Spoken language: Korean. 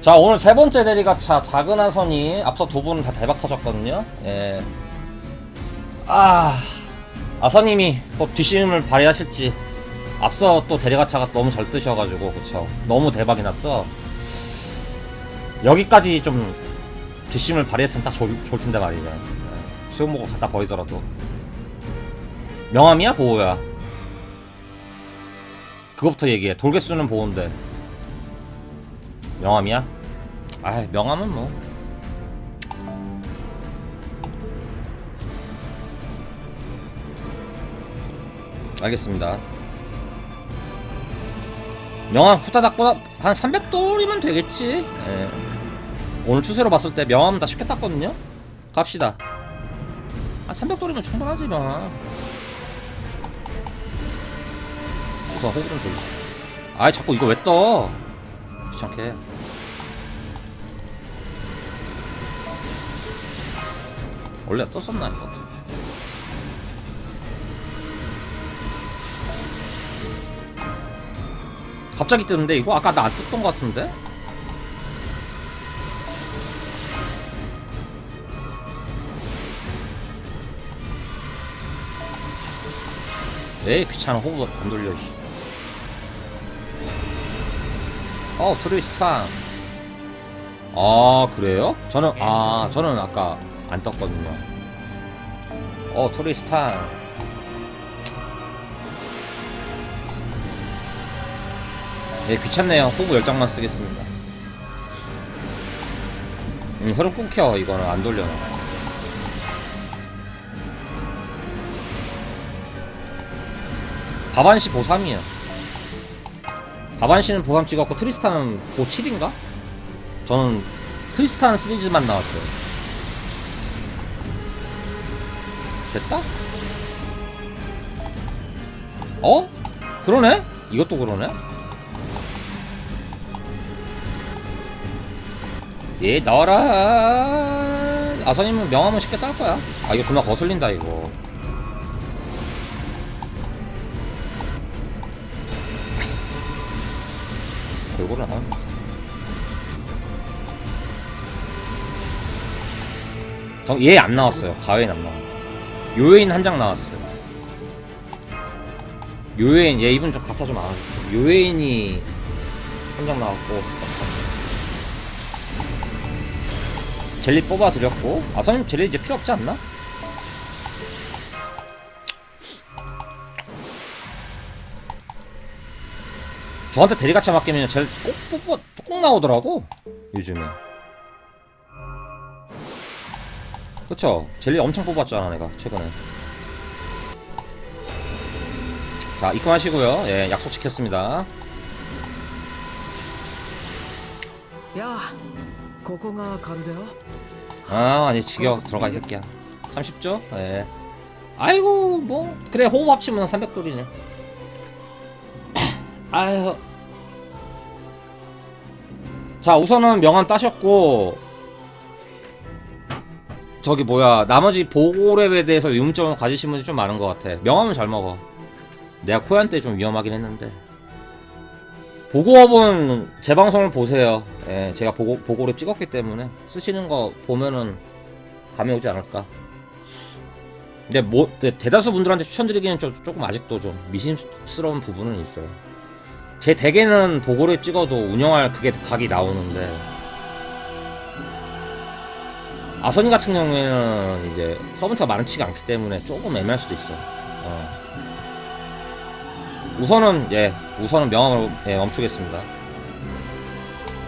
자 오늘 세 번째 대리가차 작은 하선이 앞서 두 분은 다 대박 터졌거든요. 예. 아 아서님이 또 뒷심을 발휘하실지 앞서 또 대리가차가 너무 잘 뜨셔가지고 그쵸. 너무 대박이 났어. 여기까지 좀 뒷심을 발휘했으면 딱 좋을, 좋을 텐데 말이죠 예. 시험 보고 갖다 버리더라도. 명함이야 보호야? 그거부터 얘기해. 돌개수는 보호인데 명함이야? 아 명함은 뭐. 알겠습니다. 명함 후다닥보다 한 300돌이면 되겠지. 예. 오늘 추세로 봤을 때 명함 다 쉽게 땄거든요. 갑시다. 한 300돌이면 충분하지 명함. 우선 호흡 좀 돌려 아이 자꾸 이거 왜 떠? 귀찮게 원래 떴었나 이거 갑자기 뜨는데 이거 아까 나안 떴던 것 같은데? 에이 귀찮아 호흡 안 돌려 씨. 어 트리스탄 아 그래요? 저는 아 저는 아까 안 떴거든요. 어 트리스탄 네 귀찮네요. 호구 10장만 쓰겠습니다. 음 흐름 끊겨. 이거는 안 돌려 바반시 보3이에요 바반시는 보3 찍었고 트리스탄은 보 7인가? 저는 트리스탄 시리즈만 나왔어요 됐다? 어? 그러네? 이것도 그러네? 예 나와라 아서님은 명함은 쉽게 딸 거야 아 이거 존나 거슬린다 이거 결국은 안 저얘 안 나왔어요. 가웨인 안 나와 요웨인 한 장 나왔어요. 요웨인 얘 이분 좀 가차 좀 알아줬어 요웨인이 한 장 나왔고. 젤리 뽑아 드렸고. 아서님 젤리 이제 필요 없지 않나? 저한테 대리가차 맡기면 제일 꼭, 꼭, 꼭, 꼭 나오더라고 요즘에. 그쵸? 젤리 엄청 뽑았잖아 내가 최근에. 자 입금하시고요. 예 약속 지켰습니다. 야, 거거가 가르대요? 아 아니 지겨 들어가 이 새끼야. 30조? 예. 아이고 뭐 그래 호흡 합치면 300돌이네. 아유 자 우선은 명함 따셨고 저기 뭐야 나머지 보고랩에 대해서 의문점을 가지신 분이 좀 많은 것 같아. 명함은 잘 먹어. 내가 코얀 때 좀 위험하긴 했는데. 보고업은 제 방송을 보세요. 예, 제가 보고, 보고랩 찍었기 때문에 쓰시는 거 보면은 감이 오지 않을까. 근데 뭐 근데 대다수 분들한테 추천드리기는 좀, 조금 아직도 좀 미심스러운 부분은 있어요 제 덱에는 보고를 찍어도 운영할 그게 각이 나오는데 아선이 같은 경우에는 이제 서브트가 많지가 않기 때문에 조금 애매할 수도 있어. 어. 우선은 예 우선은 명함으로 예, 멈추겠습니다.